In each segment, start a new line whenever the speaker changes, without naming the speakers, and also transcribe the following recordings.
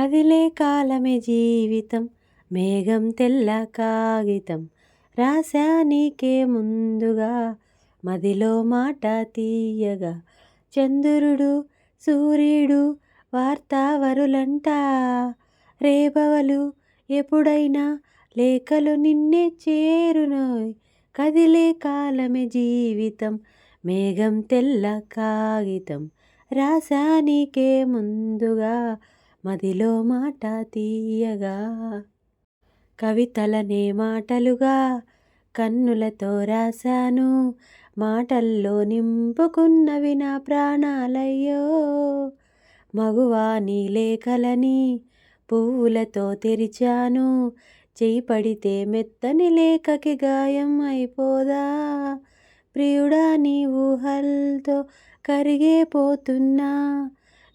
కదిలే కాలమే జీవితం మేఘం తెల్ల కాగితం. రాశా నీకే ముందుగా మదిలో మాట తీయగా. చంద్రుడు సూర్యుడు వార్తావరులంట రేపవలు ఎప్పుడైనా లేఖలు నిన్నే చేరునోయ్. కదిలే కాలమే జీవితం మేఘం తెల్ల కాగితం. రాశా నీకే ముందుగా మదిలో మాట తీయగా కవితలనే మాటలుగా కన్నులతో రాశాను. మాటల్లో నింపుకున్నవి నా ప్రాణాలయ్యో మగువా నీ లేఖలని పువ్వులతో తెరిచాను. చేయి పడితే మెత్తని లేఖకి గాయం అయిపోదా ప్రియుడా నీ ఊహల్తో కరిగే పోతున్నా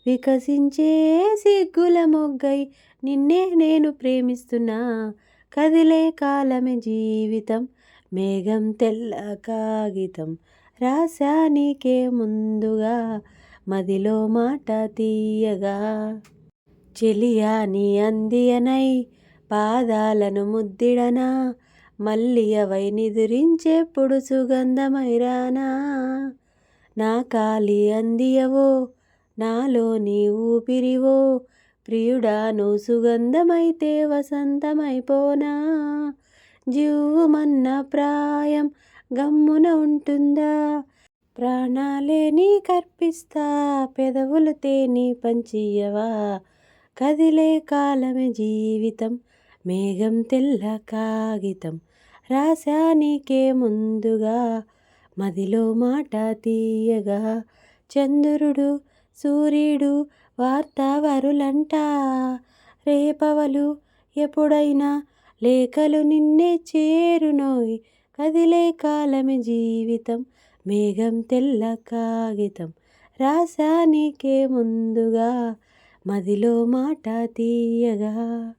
వికసించే సిగ్గుల మొగ్గై నిన్నే నేను ప్రేమిస్తున్నా. కదిలే కాలమే జీవితం మేఘం తెల్ల కాగితం. రాశా నీకే ముందుగా మదిలో మాట తీయగా. చెలియా నీ అందియనై పాదాలను ముద్దిడనా. మళ్ళీ అవై నిదురించేప్పుడు సుగంధమైరానా నా కాలి అందియవో నాలో నీ ఊపిరివో ప్రియుడా నువ్వు సుగంధమైతే వసంతమైపోనా? జీవుమన్న ప్రాయం గమ్మున ఉంటుందా? ప్రాణాలే నీ కర్పిస్తా పెదవులు నీ పంచియవా? కదిలే కాలమే జీవితం మేఘం తెల్ల కాగితం రాశా నీకే ముందుగా మదిలో మాట తీయగా చంద్రుడు సూర్యుడు వార్తావరులంట. రేపవలు ఎప్పుడైనా లేఖలు నిన్నే చేరునోయ్. కదిలే కాలమే జీవితం మేఘం తెల్ల కాగితం. రాసానికే ముందుగా మదిలో మాట తీయగా.